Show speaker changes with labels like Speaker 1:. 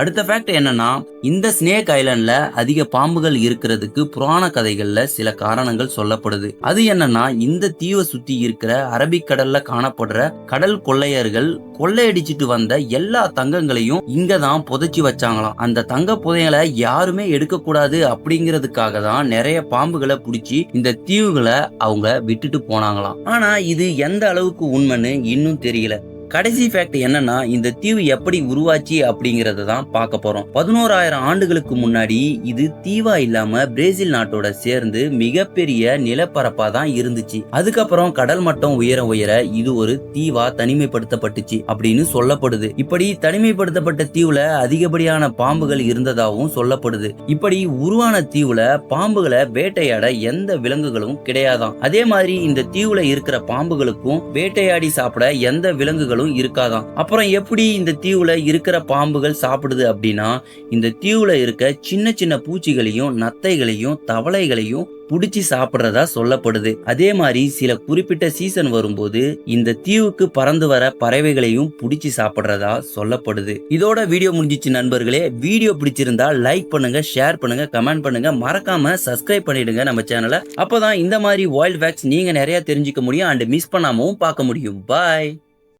Speaker 1: அடுத்த ஃபேக்ட் என்னன்னா இந்த ஸ்னேக் ஐலண்ட்ல அதிக பாம்புகள் இருக்கிறதுக்கு புராண கதைகள்ல சில காரணங்கள் சொல்லப்படுது. அது என்னன்னா இந்த தீவை சுத்தி இருக்கிற அரபிக்கடல்ல காணப்படுற கடல் கொள்ளையர்கள் கொள்ளையடிச்சிட்டு வந்த எல்லா தங்கங்களையும் இங்க தான் புதைச்சி வச்சாங்களாம். அந்த தங்க புதையலை யாருமே எடுக்கக்கூடாது அப்படிங்கிறதுக்காக தான் நிறைய பாம்புகளை பிடிச்சி இந்த தீவுகளை அவங்க விட்டுட்டு போனாங்களாம். ஆனா இது எந்த அளவுக்கு உண்மைன்னு இன்னும் தெரியல. கடைசி ஃபேக்ட் என்னன்னா இந்த தீவு எப்படி உருவாச்சு அப்படிங்கறத தான் பார்க்க போறோம். பதினோராயிரம் ஆண்டுகளுக்கு முன்னாடி இது தீவா இல்லாம பிரேசில் நாட்டோட சேர்ந்து மிகப்பெரிய நிலப்பரப்பா தான் இருந்துச்சு. அதுக்கப்புறம் கடல் மட்டம் உயர உயர இது ஒரு தீவா தனிமைப்படுத்தப்பட்டுச்சு அப்படின்னு சொல்லப்படுது. இப்படி தனிமைப்படுத்தப்பட்ட தீவுல அதிகப்படியான பாம்புகள் இருந்ததாகவும் சொல்லப்படுது. இப்படி உருவான தீவுல பாம்புகளை வேட்டையாட எந்த விலங்குகளும் கிடையாதான் அதே மாதிரி இந்த தீவுல இருக்கிற பாம்புகளுக்கும் வேட்டையாடி சாப்பிட எந்த விலங்குகளும் இருக்காதான் அப்புறம் எப்படி இந்த தீவுல இருக்கிற பாம்புகள் சாப்பிடுது அப்படின்னா இந்த தீவுல இருக்க சின்ன சின்ன பூச்சிகளையும் நத்தைகளையும் தவளைகளையும் புடிச்சு சாப்பிடுறதா சொல்லப்படுது. அதே மாதிரி சில குறிப்பிட்ட சீசன் வரும்போது இந்த தீவுக்கு பறந்து வர பறவைகளையும் புடிச்சு சாப்பிடுறதா சொல்லப்படுது. இதோட வீடியோ முடிஞ்சிச்சு நண்பர்களே. வீடியோ பிடிச்சிருந்தா லைக் பண்ணுங்க ஷேர் பண்ணுங்க கமெண்ட் பண்ணுங்க. மறக்காம சப்ஸ்கிரைப் பண்ணிடுங்க நம்ம சேனலை அப்பதான் இந்த மாதிரி வைல்ட் ஃபேக்ட்ஸ் நீங்க நிறைய தெரிஞ்சுக்க முடியும் அண்ட் மிஸ் பண்ணாமவும் பார்க்க முடியும். பாய்